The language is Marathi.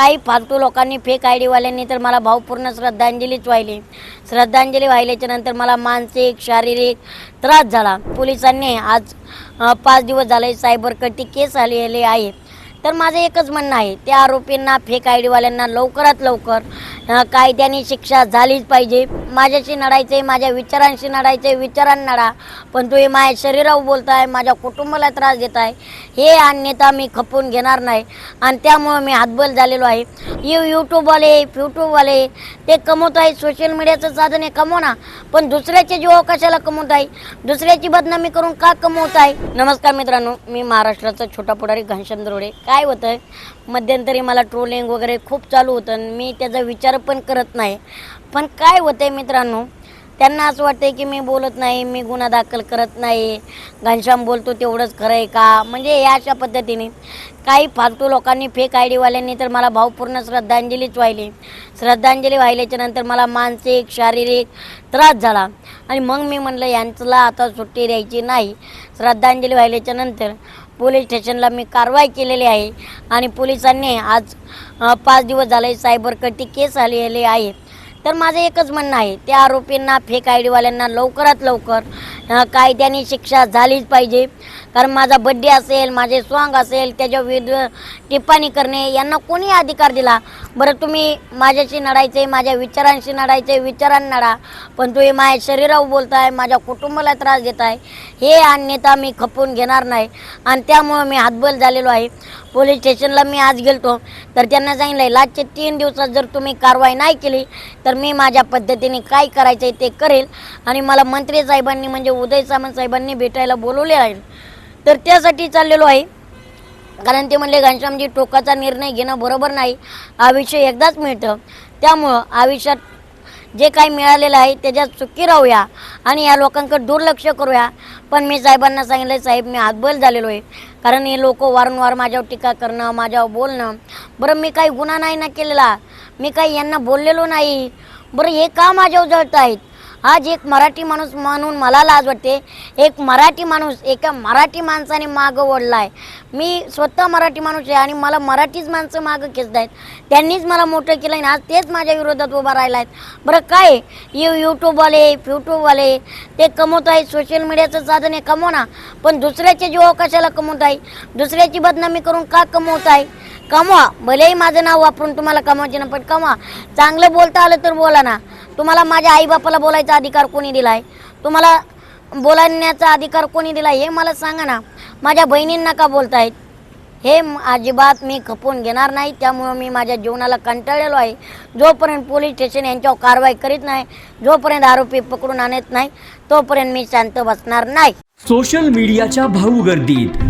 काही फालतू लोकांनी फेक आय डीवाल्यांनी तर मला भावपूर्ण श्रद्धांजलीच वाहिली. श्रद्धांजली वाहिल्याच्या नंतर मला मानसिक शारीरिक त्रास झाला. पोलिसांनी आज पाच दिवस झाले सायबर कटी केस आलेली आहे. तर माझं एकच म्हणणं आहे त्या आरोपींना फेक आय डीवाल्यांना लवकरात लवकर कायद्याने शिक्षा झालीच पाहिजे. माझ्याशी नडायचं आहे माझ्या विचारांशी नडायचं आहे विचारांना नडा पण तुम्ही माझ्या शरीरावर बोलताय माझ्या कुटुंबाला त्रास देत आहे हे अन्यथा मी खपवून घेणार नाही. आणि त्यामुळं मी हातबल झालेलो आहे. यू यूट्यूबवाले फ्यूट्यूबवाले ते कमवत आहे सोशल मीडियाचं साधन आहे कमवना पण दुसऱ्याचे जीव कशाला कमवत आहे दुसऱ्याची बदनामी करून का कमवत आहे नमस्कार मित्रांनो मी महाराष्ट्राचा छोटा पुढारी घनश्याम दरोडे. काय होतं मध्यंतरी मला ट्रोलिंग वगैरे खूप चालू होतं आणि मी त्याचा विचार पण करत नाही. पण काय होतंय मित्रांनो त्यांना असं वाटतंय की मी बोलत नाही मी गुन्हा दाखल करत नाही. घनश्याम बोलतो तेवढंच खरं आहे का? म्हणजे या अशा पद्धतीने. काही फालतू लोकांनी फेक आय डीवाल्यांनी तर मला भावपूर्ण श्रद्धांजलीच वाहिली. श्रद्धांजली वाहिल्याच्या नंतर मला मानसिक शारीरिक त्रास झाला. आणि मग मी म्हणलं यांचला आता सुट्टी द्यायची नाही. श्रद्धांजली वाहिल्याच्या नंतर पोलीस स्टेशनला मी कारवाई केलेली आहे. आणि पोलिसांनी आज पाच दिवस झाले सायबरकटी केस आलेली आहे. तर माझं एकच म्हणणं आहे त्या आरोपींना फेक आय डीवाल्यांना लवकरात लवकर कायद्याने शिक्षा झालीच पाहिजे. कारण माझा बड्डे असेल माझे सॉन्ग असेल त्याच्या विविध टिप्पणी करणे यांना कोणी अधिकार दिला. बरं तुम्ही माझ्याशी नडायचे माझ्या विचारांशी नडायचे विचारांना नडा. पण तुम्ही माझ्या शरीरावर बोलताय माझ्या कुटुंबाला त्रास देत आहे हे अन्यथा मी खपवून घेणार नाही. आणि त्यामुळं मी हातबल झालेलो आहे. पोलीस स्टेशनला मी आज गेलतो. तर त्यांना सांगितलं आहे लास्टचे तीन दिवसात जर तुम्ही कारवाई नाही केली तर तर मी माझ्या पद्धतीने काय करायचं आहे ते करेल. आणि मला मंत्री साहेबांनी म्हणजे उदय सामंत साहेबांनी भेटायला बोलवले आहे. तर त्यासाठी चाललेलो आहे. कारण ते म्हणले घनश्यामजी टोकाचा निर्णय घेणं बरोबर नाही. आयुष्य एकदाच मिळतं. त्यामुळं आयुष्यात जे काही मिळालेलं आहे त्याच्यात सुखी राहूया आणि या लोकांकडे दुर्लक्ष करूया. पण मी साहेबांना सांगितलं साहेब मी हातबल झालेलो आहे. कारण हे लोक वारंवार माझ्यावर टीका करणं माझ्यावर बोलणं बरं मी काही गुन्हा नाही ना केलेला. मी काही यांना बोललेलो नाही. बरं हे का माझ्यावर जळत आहेत आज एक मराठी माणूस म्हणून मला लाज वाटते. एक मराठी माणूस एका मराठी माणसाने मागं ओढला आहे मी स्वतः मराठी माणूस आहे आणि मला मराठीच माणसं मागं खेचत आहेत त्यांनीच मला मोठं केलं आहे आणि आज तेच माझ्या विरोधात उभा राहिला आहेत बरं काय? यू यूट्यूबवाले यूट्यूबवाले ते कमवत आहेत सोशल मीडियाचं साधन आहे कमवना पण दुसऱ्याचे जीव कशाला कमवत आहे दुसऱ्याची बदनामी करून का कमवत आहे कमवा. भलेही माझं नाव वापरून तुम्हाला कमवायचे ना पण कमवा. चांगलं बोलता आलं तर बोला ना. तुम्हाला माझ्या आईबापाला बोलायचा अधिकार कोणी दिलाय? तुम्हाला बोलण्याचा अधिकार कोणी दिलाय? हे मला सांगा ना. माझ्या बहिणींना का बोलतायत? हे अजिबात मी खपवून घेणार नाही. त्यामुळं मी माझ्या जीवनाला कंटाळलेलो आहे. जोपर्यंत पोलीस स्टेशन यांच्यावर कारवाई करीत नाही जोपर्यंत आरोपी पकडून आणत नाही तोपर्यंत मी शांत बसणार नाही. सोशल मीडियाच्या भाऊ गर्दीत.